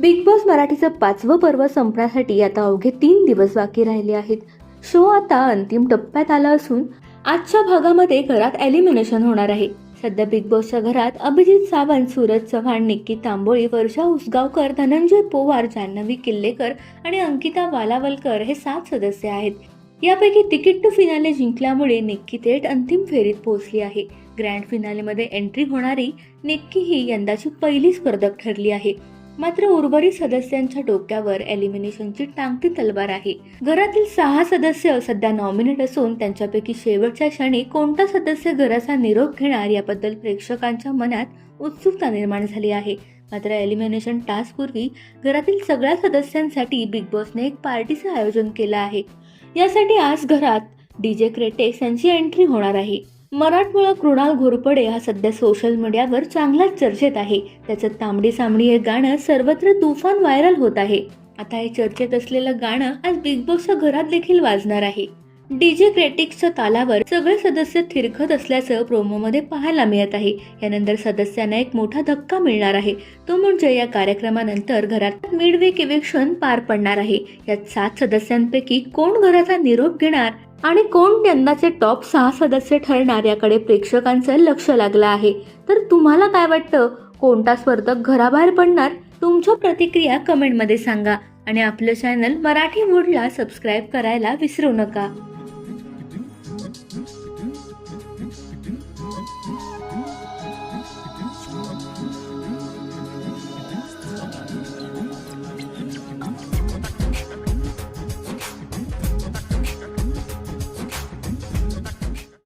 Big boss मराठीचं पाचवं पर्व संपण्यासाठी आता अवघे तीन दिवस बाकी राहिले आहेत. शो आता अंतिम टप्प्यात आला असून आजच्या भागामध्ये घरात एलिमिनेशन होणार आहे. सध्या बिग बॉसच्या घरात अभिजित सावंत सूरज चव्हाण निक्की तांबोळी वर्षा उसगावकर धनंजय पोवार जान्हवी किल्लेकर आणि अंकिता वालावलकर हे सात सदस्य आहेत. यापैकी तिकीट टू फिनाले जिंकल्यामुळे निक्की थेट अंतिम फेरीत पोहोचली आहे. ग्रँड फिनालेमध्ये एंट्री होणारी निक्की ही यंदाची पहिली स्पर्धक ठरली आहे. मात्र उर्वरित सदस्यांच्या डोक्यावर एलिमिनेशनची टांगती तलवार आहे. घरातील सहा सदस्य सध्या नॉमिनेट असून त्यांच्यापैकी शेवटच्या क्षणी कोणता सदस्य घराचा निरोप घेणार याबद्दल प्रेक्षकांच्या मनात उत्सुकता निर्माण झाली आहे. मात्र एलिमिनेशन टास्कपूर्वी घरातील सगळ्या सदस्यांसाठी बिग बॉसने एक पार्टीचं आयोजन केलं आहे. यासाठी आज घरात डीजे क्रेटेक्स यांची एंट्री होणार आहे. मराठमोळा कृणाल घोरपडे हा सध्या सोशल मीडियावर चांगलाच चर्चेत आहे. त्याचं तांबडी सामडी हे गाणं सर्वत्र तुफान व्हायरल होत आहे. आता हे चर्चेत असलेलं गाणं आज बिग बॉसच्या घरात देखील वाजणार आहे. डीजे क्रेटिक्सच्या तालावर सगळे सदस्य थिरकत असल्याचं प्रोमोमध्ये पाहायला मिळत आहे. यानंतर सदस्यांना एक मोठा धक्का मिळणार आहे. तो म्हणजे या कार्यक्रमानंतर घरात मिडवे इव्हेक्शन पार पडणार आहे. यात सात सदस्यांपैकी कोण घराचा निरोप घेणार? आणि कोण यंदाचे टॉप सहा सदस्य ठरणार याकडे प्रेक्षकांचं लक्ष लागलं आहे? तर तुम्हाला काय वाटतं? कोणता स्पर्धक घराबाहेर पडणार? तुमच्या प्रतिक्रिया कमेंटमध्ये सांगा. आणि आपलं चॅनल मराठी मूडला सबस्क्राईब करायला विसरू नका.